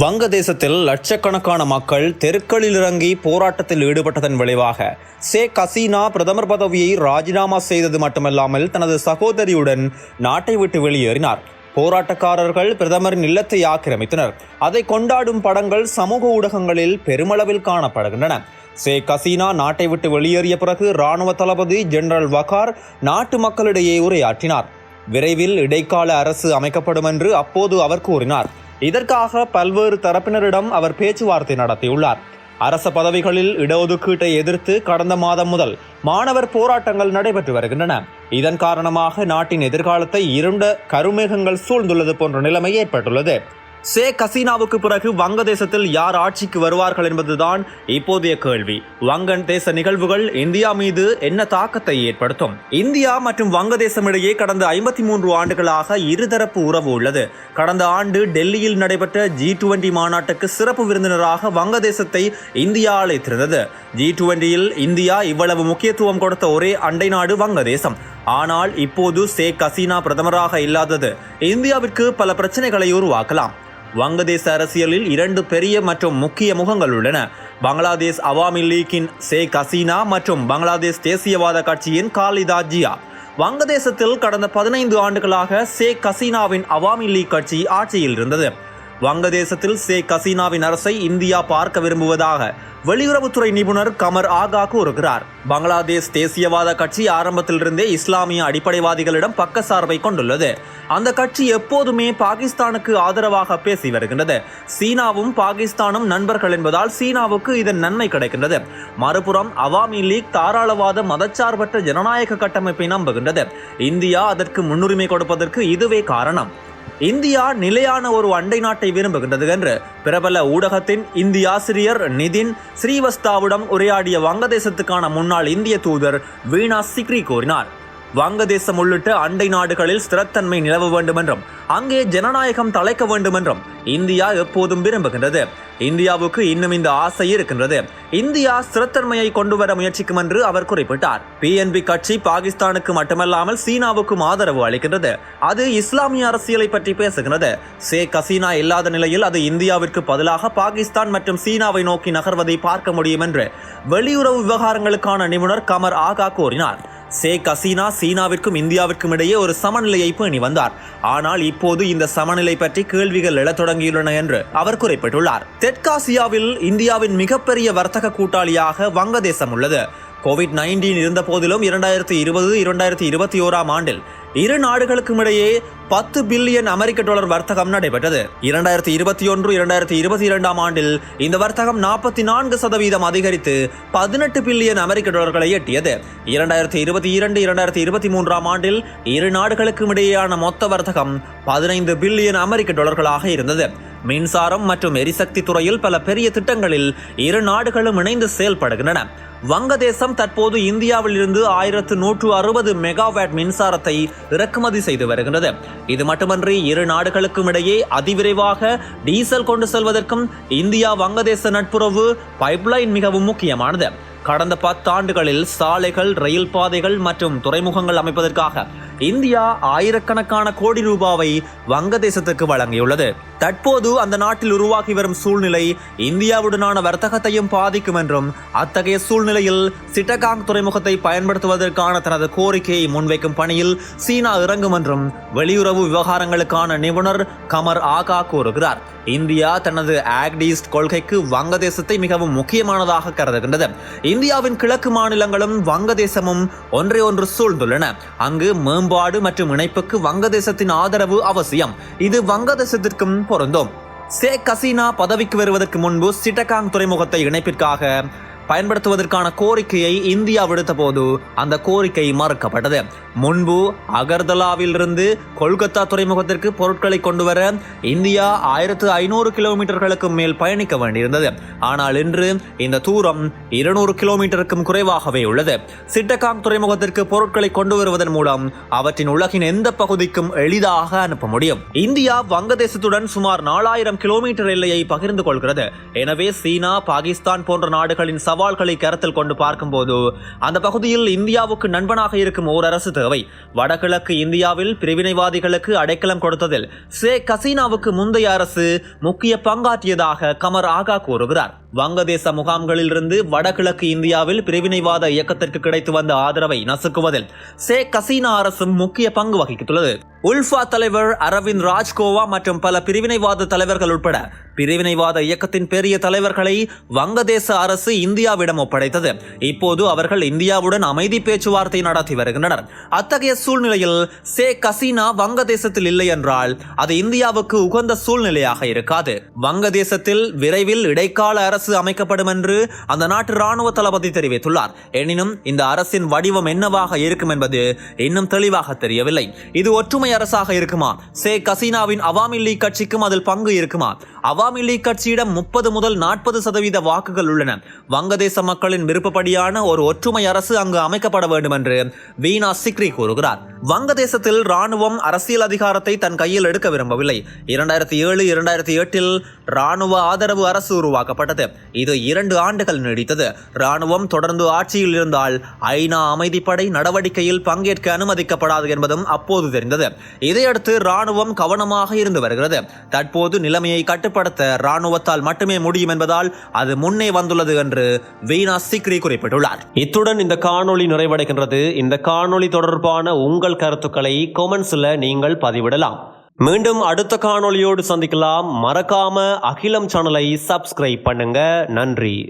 வங்கதேசத்தில் லட்சக்கணக்கான மக்கள் தெருக்களில் இறங்கி போராட்டத்தில் ஈடுபட்டதன் விளைவாக ஷேக் ஹசீனா பிரதமர் பதவியை ராஜினாமா செய்தது மட்டுமல்லாமல் தனது சகோதரியுடன் நாட்டை விட்டு வெளியேறினார். போராட்டக்காரர்கள் பிரதமரின் இல்லத்தை ஆக்கிரமித்தனர். அதை கொண்டாடும் படங்கள் சமூக ஊடகங்களில் பெருமளவில் காணப்படுகின்றன. ஷேக் ஹசீனா நாட்டை விட்டு வெளியேறிய பிறகு இராணுவ தளபதி ஜெனரல் வகார் நாட்டு மக்களிடையே உரையாற்றினார். விரைவில் இடைக்கால அரசு அமைக்கப்படும் என்று அப்போது அவர் கூறினார். இதற்காக பல்வேறு தரப்பினரிடம் அவர் பேச்சுவார்த்தை நடத்தியுள்ளார். அரச பதவிகளில் இடஒதுக்கீட்டை எதிர்த்து கடந்த மாதம் முதல் மாணவர் போராட்டங்கள் நடைபெற்று வருகின்றன. இதன் காரணமாக நாட்டின் எதிர்காலத்தை இருண்ட கருமேகங்கள் சூழ்ந்துள்ளது போன்ற நிலைமை ஏற்பட்டுள்ளது. ஷேக் ஹசீனாவுக்கு பிறகு வங்கதேசத்தில் யார் ஆட்சிக்கு வருவார்கள் என்பதுதான் இப்போதைய கேள்வி. வங்கன் தேச நிகழ்வுகள் இந்தியா மீது என்ன தாக்கத்தை ஏற்படுத்தும்? இந்தியா மற்றும் வங்கதேசம் இடையே கடந்த ஐம்பத்தி மூன்று ஆண்டுகளாக இருதரப்பு உறவு உள்ளது. கடந்த ஆண்டு டெல்லியில் நடைபெற்ற ஜி டுவெண்டி மாநாட்டுக்கு சிறப்பு விருந்தினராக வங்கதேசத்தை இந்தியா அழைத்திருந்தது. ஜி டுவெண்டியில் இந்தியா இவ்வளவு முக்கியத்துவம் கொடுத்த ஒரே அண்டை நாடு வங்கதேசம். ஆனால் இப்போது ஷேக் ஹசீனா பிரதமராக இல்லாதது. இந்தியாவிற்கு பல பிரச்சனைகளை உருவாக்கலாம். வங்கதேச அரசியலில் இரண்டு பெரிய மற்றும் முக்கிய முகங்கள் உள்ளன. பங்களாதேஷ் அவாமி லீக்கின் ஷேக் ஹசீனா மற்றும் பங்களாதேஷ் தேசியவாத கட்சியின் காலிதா ஜியா. வங்கதேசத்தில் கடந்த பதினைந்து ஆண்டுகளாக ஷேக் ஹசீனாவின் அவாமி லீக் கட்சி ஆட்சியில் இருந்தது. வங்கதேசத்தில் ஷேக் ஹசீனாவின் அரசை இந்தியா பார்க்க விரும்புவதாக வெளியுறவுத்துறை நிபுணர் கமர் ஆகா கூறுகிறார். பங்களாதேஷ் தேசியவாத கட்சி ஆரம்பத்திலிருந்தே இஸ்லாமிய அடிப்படைவாதிகளிடம் பக்கசார்பை கொண்டுள்ளது. அந்த கட்சி எப்போதுமே பாகிஸ்தானுக்கு ஆதரவாக பேசி வருகின்றது. சீனாவும் பாகிஸ்தானும் நண்பர்கள் என்பதால் சீனாவுக்கு இதன் நன்மை கிடைக்கின்றது. மறுபுறம் அவாமி லீக் தாராளவாத மதச்சார்பற்ற ஜனநாயக கட்டமைப்பை நம்புகின்றது. இந்தியா அதற்கு முன்னுரிமை கொடுப்பதற்கு இதுவே காரணம். இந்தியா நிலையான ஒரு அண்டை நாட்டை விரும்புகின்றது என்று பிரபல ஊடகத்தின் இந்திய ஆசிரியர் நிதின் ஸ்ரீவஸ்தாவிடம் உரையாடிய வங்கதேசத்துக்கான முன்னாள் இந்திய தூதர் வீணா சிக்ரி கூறினார். வங்கதேசம் உள்ளிட்ட அண்டை நாடுகளில் ஸ்திரத்தன்மை நிலவ வேண்டும் என்றும் அங்கே ஜனநாயகம் தலைக்க வேண்டும் என்றும் இந்தியா எப்போதும் விரும்புகின்றது. இந்தியாவுக்கு இன்னும் இந்த ஆசை இருக்கின்றது. இந்தியா ஸ்திரத்தன்மையை கொண்டு வர முயற்சிக்கும் என்று அவர் குறிப்பிட்டார். பிஎன்பி கட்சி பாகிஸ்தானுக்கு மட்டுமல்லாமல் சீனாவுக்கும் ஆதரவு அளிக்கின்றது. அது இஸ்லாமிய அரசியலை பற்றி பேசுகிறது. ஷேக் ஹசீனா இல்லாத நிலையில் அது இந்தியாவிற்கு பதிலாக பாகிஸ்தான் மற்றும் சீனாவை நோக்கி நகர்வதை பார்க்க முடியும் என்று வெளியுறவு விவகாரங்களுக்கான நிபுணர் கமர் ஆகா கூறினார். ஷேக் ஹசீனா சீனாவிற்கும் இந்தியாவிற்கும் இடையே ஒரு சமநிலையை பேணி வந்தார். ஆனால் இப்போது இந்த சமநிலை பற்றி கேள்விகள் எழத் தொடங்கியுள்ளன என்று அவர் குறிப்பிட்டுள்ளார். தெற்காசியாவில் இந்தியாவின் மிகப்பெரிய வர்த்தக கூட்டாளியாக வங்கதேசம் உள்ளது. கோவிட் நைன்டீன் இருந்த போதிலும் இரண்டாயிரத்தி இருபது இரண்டாயிரத்தி இருபத்தி ஓராம் ஆண்டில் இரு நாடுகளுக்கும் இடையே பத்து பில்லியன் அமெரிக்க டாலர் வர்த்தகம் நடைபெற்றது. இரண்டாயிரத்தி இருபத்தி ஒன்று இரண்டாயிரத்தி இருபத்தி இரண்டாம் ஆண்டில் இந்த வர்த்தகம் நாற்பத்தி நான்கு சதவீதம் அதிகரித்து பதினெட்டு பில்லியன் அமெரிக்க டாலர்களை எட்டியது. இரண்டாயிரத்தி இருபத்தி இரண்டு இரண்டாயிரத்தி இருபத்தி மூன்றாம் ஆண்டில் இரு நாடுகளுக்கும் இடையேயான மொத்த வர்த்தகம் பதினைந்து பில்லியன் அமெரிக்க டாலர்களாக இருந்தது. மின்சாரம் மற்றும் எரிசக்தி துறையில் பல பெரிய திட்டங்களில் இரு நாடுகளும் இணைந்து செயல்படுகின்றன. வங்கதேசம் தற்போது இந்தியாவிலிருந்து ஆயிரத்து நூற்று அறுபது மெகாவாட் மின்சாரத்தை இறக்குமதி செய்து வருகின்றது. இது மட்டுமன்றி இரு நாடுகளுக்கும் இடையே அதிவிரைவாக டீசல் கொண்டு செல்வதற்கும் இந்தியா வங்கதேச நட்புறவு பைப்லைன் மிகவும் முக்கியமானது. கடந்த பத்தாண்டுகளில் சாலைகள் ரயில் பாதைகள் மற்றும் துறைமுகங்கள் அமைப்பதற்காக இந்தியா ஆயிரக்கணக்கான கோடி ரூபாவை வங்கதேசத்துக்கு வழங்கியுள்ளது. தற்போது அந்த நாட்டில் உருவாகி வரும் சூழ்நிலை இந்தியாவுடனான வர்த்தகத்தையும் பாதிக்கும் என்றும் அத்தகைய சூழ்நிலையில் சிட்டகாங் துறைமுகத்தை பயன்படுத்துவதற்கான தனது கோரிக்கையை முன்வைக்கும் பணியில் சீனா இறங்கும் என்றும் வெளியுறவு விவகாரங்களுக்கான நிபுணர் கமர் ஆகா கூறுகிறார். இந்தியா தனது ஆக்டிஸ்ட் கொள்கைக்கு வங்கதேசத்தை மிகவும் முக்கியமானதாக கருதுகின்றது. இந்தியாவின் கிழக்கு மாநிலங்களும் வங்கதேசமும் ஒன்றை ஒன்று சூழ்ந்துள்ளன. அங்கு மேம்பாடு மற்றும் இணைப்புக்கு வங்கதேசத்தின் ஆதரவு அவசியம். இது வங்கதேசத்திற்கும் பொருந்தும். ஷேக் ஹசீனா பதவிக்கு வருவதற்கு முன்பு சிட்டகாங் துறைமுகத்தை இணைப்பிற்காக பயன்படுத்துவதற்கான கோரிக்கையை இந்தியா விடுத்த போது அந்த கோரிக்கை மறுக்கப்பட்டது. முன்பு அகர்தலாவிலிருந்து கொல்கத்தா துறைமுகத்திற்கு பொருட்களை கொண்டு வர இந்தியா ஆயிரத்து ஐநூறு கிலோமீட்டர்களுக்கு மேல் பயணிக்க வேண்டியிருந்தது. ஆனால் இன்று இந்த தூரம் இருநூறு கிலோமீட்டருக்கும் குறைவாகவே உள்ளது. சிட்டகாங் துறைமுகத்திற்கு பொருட்களை கொண்டு வருவதன் மூலம் அவற்றின் உலகின் எந்த பகுதிக்கும் எளிதாக அனுப்ப முடியும். இந்தியா வங்கதேசத்துடன் சுமார் நாலாயிரம் கிலோமீட்டர் எல்லையை பகிர்ந்து கொள்கிறது. எனவே சீனா பாகிஸ்தான் போன்ற நாடுகளின் சவால்களை கருத்தில் கொண்டு பார்க்கும்போது அந்த பகுதியில் இந்தியாவுக்கு நண்பனாக இருக்கும் ஓர் அரசு தேவை. வடகிழக்கு இந்தியாவில் பிரிவினைவாதிகளுக்கு அடைக்கலம் கொடுத்ததில் ஷேக் ஹசீனாவுக்கு முந்தைய அரசு முக்கிய பங்காற்றியதாக கமர் ஆகா கூறுகிறார். வங்கதேச முகாம்களிலிருந்து வடகிழக்கு இந்தியாவில் பிரிவினைவாத இயக்கத்திற்கு கிடைத்து வந்த ஆதரவை நசுக்குவதில் ஷேக் ஹசீனா அரசும் முக்கிய பங்கு வகித்துள்ளது. உல்ஃபா தலைவர் அரவிந்த் ராஜ்கோவா மற்றும் பல பிரிவினைவாத தலைவர்கள் உட்பட பிரிவினைவாத இயக்கத்தின் பெரிய தலைவர்களை வங்கதேச அரசு இந்தியாவிடம் ஒப்படைத்தது. இப்போது அவர்கள் இந்தியாவுடன் அமைதி பேச்சுவார்த்தை நடத்தி வருகின்றனர். அத்தகைய சூழ்நிலையில் ஷேக் ஹசீனா வங்கதேசத்தில் இல்லை என்றால் அது இந்தியாவுக்கு உகந்த சூழ்நிலையாக இருக்காது. வங்கதேசத்தில் விரைவில் இடைக்கால அரசு அமைக்கப்படும் என்று அந்த நாட்டு ராணுவ தளபதி தெரிவித்துள்ளார். எனினும் இந்த அரசின் வடிவம் என்னவாக இருக்கும் என்பது இன்னும் தெளிவாக தெரியவில்லை. இது ஒற்றுமை அரசாக இருக்குமா? ஷேக் ஹசீனாவின் அவாமி லீக் கட்சிக்கும் அதில் பங்கு இருக்குமா? அவாமி லீக் கட்சியிடம் முப்பது முதல் நாற்பது சதவீத வாக்குகள் உள்ளன. வங்கதேச மக்களின் விருப்பப்படியான ஒரு ஒற்றுமை அரசு அங்கு அமைக்கப்பட வேண்டும் என்று வீணா சிக்ரி கூறுகிறார். வங்கதேசத்தில் ராணுவம் அரசியல் அதிகாரத்தை தன் கையில் எடுக்க விரும்பவில்லை. இரண்டாயிரத்தி ஏழு இரண்டாயிரத்தி எட்டில் ராணுவ ஆதரவு அரசு உருவாக்கப்பட்டது. இது இரண்டு ஆண்டுகள் நீடித்தது. ராணுவம் தொடர்ந்து ஆட்சியில் இருந்தால் ஐநா அமைதிப்படை நடவடிக்கையில் பங்கேற்க அனுமதிக்கப்படாது என்பதும் அப்போது தெரிந்தது. இதையடுத்து ராணுவம் கவனமாக இருந்து வருகிறது. தற்போது நிலைமையை கட்டுப்படுத்த ராணுவத்தால் மட்டுமே முடியும் என்பதால் அது முன்னே வந்துள்ளது என்று வீணா சிக்ரி குறிப்பிட்டுள்ளார். இத்துடன் இந்த காணொளி நிறைவடைகின்றது. இந்த காணொளி தொடர்பான உங்கள் கருத்துக்களை கொமெண்ட்ஸில் நீங்கள் பதிவிடலாம். மீண்டும் அடுத்த காணொளியோடு சந்திக்கலாம். மறக்காம அகிலம் சேனலை சப்ஸ்கிரைப் பண்ணுங்க. நன்றி.